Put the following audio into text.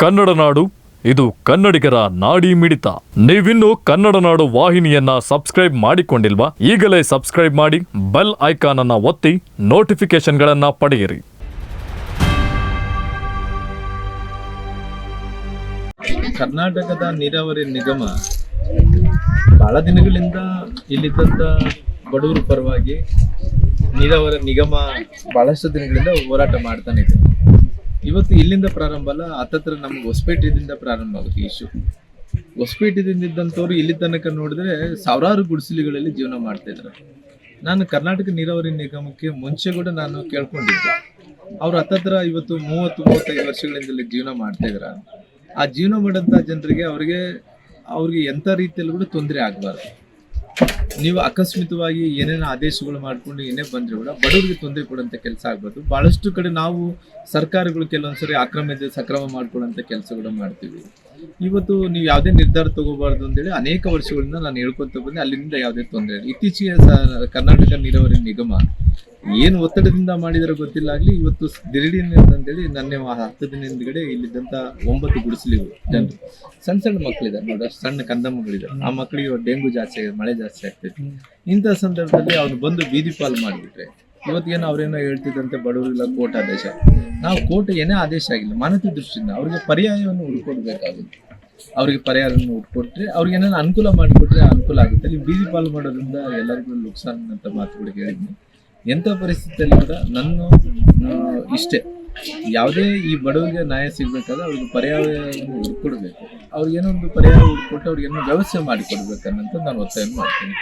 ಕನ್ನಡ ನಾಡು, ಇದು ಕನ್ನಡಿಗರ ನಾಡಿ ಮಿಡಿತ. ನೀವಿನ್ನು ಕನ್ನಡ ನಾಡು ವಾಹಿನಿಯನ್ನ ಸಬ್ಸ್ಕ್ರೈಬ್ ಮಾಡಿಕೊಂಡಿಲ್ವಾ? ಈಗಲೇ ಸಬ್ಸ್ಕ್ರೈಬ್ ಮಾಡಿ, ಬೆಲ್ ಐಕಾನ್ ಅನ್ನ ಒತ್ತಿ ನೋಟಿಫಿಕೇಶನ್ಗಳನ್ನ ಪಡೆಯಿರಿ. ಕರ್ನಾಟಕದ ನೀರಾವರಿ ನಿಗಮ ಬಹಳ ದಿನಗಳಿಂದ ಇಲ್ಲಿದ್ದಂಥ ಬಡವರ ಪರವಾಗಿ ನೀರಾವರಿ ನಿಗಮ ಬಹಳಷ್ಟು ದಿನಗಳಿಂದ ಹೋರಾಟ ಮಾಡ್ತಾನೆ ಇದೆ. ಇವತ್ತು ಇಲ್ಲಿಂದ ಪ್ರಾರಂಭ ಅಲ್ಲ, ಹತ್ತತ್ರ ನಮ್ಗೆ ಹೊಸಪೇಟೆದಿಂದ ಪ್ರಾರಂಭ ಆಗುತ್ತೆ ಇಶ್ಯೂ ಹೊಸಪೇಟೆದಿಂದ ಇದ್ದಂಥವ್ರು ಇಲ್ಲಿ ತನಕ ನೋಡಿದ್ರೆ ಸಾವಿರಾರು ಗುಡಿಸಲುಗಳಲ್ಲಿ ಜೀವನ ಮಾಡ್ತಾ ಇದ್ದಾರೆ. ನಾನು ಕರ್ನಾಟಕ ನೀರಾವರಿ ನಿಗಮಕ್ಕೆ ಮುಂಚೆ ಕೂಡ ನಾನು ಕೇಳ್ಕೊಂಡಿದ್ದೆ. ಅವ್ರು ಹತ್ತತ್ರ ಇವತ್ತು ಮೂವತ್ತು, ಮೂವತ್ತೈದು ವರ್ಷಗಳಿಂದ ಇಲ್ಲಿ ಜೀವನ ಮಾಡ್ತಾ ಇದ್ರ ಆ ಜೀವನ ಮಾಡಂತ ಜನರಿಗೆ ಅವ್ರಿಗೆ ಅವ್ರಿಗೆ ಎಂಥ ರೀತಿಯಲ್ಲಿ ಕೂಡ ತೊಂದರೆ ಆಗಬಾರ್ದು. ನೀವು ಅಕಸ್ಮಿತವಾಗಿ ಏನೇನೋ ಆದೇಶಗಳು ಮಾಡ್ಕೊಂಡು ಏನೇ ಬಂದರೂ ಕೂಡ ಬಡವರಿಗೆ ತೊಂದರೆ ಕೊಡುವಂಥ ಕೆಲಸ ಆಗ್ಬೋದು. ಭಾಳಷ್ಟು ಕಡೆ ನಾವು ಸರ್ಕಾರಗಳು ಕೆಲವೊಂದ್ಸರಿ ಅಕ್ರಮ ಸಕ್ರಮ ಮಾಡ್ಕೊಳ್ಳೋಂಥ ಕೆಲಸಗಳು ಮಾಡ್ತೀವಿ. ಇವತ್ತು ನೀವು ಯಾವುದೇ ನಿರ್ಧಾರ ತಗೋಬಾರ್ದು ಅಂತೇಳಿ ಅನೇಕ ವರ್ಷಗಳಿಂದ ನಾನು ಹೇಳ್ಕೊತ ಬಂದೆ, ಅಲ್ಲಿಂದ ಯಾವುದೇ ತೊಂದರೆ ಇಲ್ಲ. ಇತ್ತೀಚೆಗೆ ಕರ್ನಾಟಕ ನೀರಾವರಿ ನಿಗಮ ಏನು ಒತ್ತಡದಿಂದ ಮಾಡಿದ್ರೆ ಗೊತ್ತಿಲ್ಲ. ಆಗ್ಲಿ ಇವತ್ತು ಅಂತೇಳಿ ನನ್ನ ಹತ್ತು ದಿನ ಹಿಂದ್ಗಡೆ ಇಲ್ಲಿದ್ದಂತ ಒಂಬತ್ತು ಗುಡಿಸಲಿವು ಜನರು. ಸಣ್ಣ ಸಣ್ಣ ಮಕ್ಕಳಿದ್ದಾರೆ ನೋಡಿ ಸಣ್ಣ ಕಂದ ಮಕ್ಕಳಿದ್ದಾರೆ ಆ ಮಕ್ಕಳಿಗೆ ಡೆಂಗು ಜಾಸ್ತಿ ಆಗಿದೆ, ಮಳೆ ಜಾಸ್ತಿ ಆಗ್ತೈತಿ. ಇಂಥ ಸಂದರ್ಭದಲ್ಲಿ ಅವ್ರು ಬಂದು ಬೀದಿ ಪಾಲು ಮಾಡಿಬಿಟ್ರೆ ಇವತ್ತೇನೋ ಅವ್ರೇನೋ ಹೇಳ್ತಿದ್ದಂತೆ ಬಡವರಿಲ್ಲ ಕೋರ್ಟ್ ಆದೇಶ. ನಾವು ಕೋರ್ಟ್ ಏನೇ ಆದೇಶ ಆಗಿಲ್ಲ ಮಾನತಿ ದೃಷ್ಟಿಯಿಂದ ಅವ್ರಿಗೆ ಪರ್ಯಾಯವನ್ನು ಹುಡ್ಕೊಡ್ಬೇಕಾಗುತ್ತೆ. ಅವ್ರಿಗೆ ಪರಿಹಾರವನ್ನು ಹುಡ್ಕೊಟ್ರೆ ಅವ್ರಿಗೆ ಏನಾದ್ರು ಅನುಕೂಲ ಮಾಡಿಕೊಟ್ರೆ ಅನುಕೂಲ ಆಗುತ್ತೆ. ಇಲ್ಲಿ ಬೀದಿ ಪಾಲು ಮಾಡೋದ್ರಿಂದ ಎಲ್ಲರಿಗೂ ನುಕ್ಸಾನ್ ಅಂತ ಮಾತುಗಳಿಗೆ ಹೇಳಿದ್ನಿ. ಎಂಥ ಪರಿಸ್ಥಿತಿಯಲ್ಲಿ ಕೂಡ ನನ್ನ ಇಷ್ಟೇ. ಯಾವುದೇ ಈ ಬಡವರಿಗೆ ನ್ಯಾಯ ಸಿಗಬೇಕಾದ್ರೆ ಅವ್ರಿಗೆ ಪರ್ಯಾಯವನ್ನು ಹುಡ್ಕೊಡ್ಬೇಕು ಅವ್ರಿಗೆ ಪರ್ಯಾಯ ಹುಡ್ಕೊಟ್ಟು ಅವ್ರಿಗೆ ಏನೋ ವ್ಯವಸ್ಥೆ ಮಾಡಿಕೊಡ್ಬೇಕನ್ನಂತ ನಾನು ಒತ್ತಾಯ ಮಾಡ್ತೀನಿ.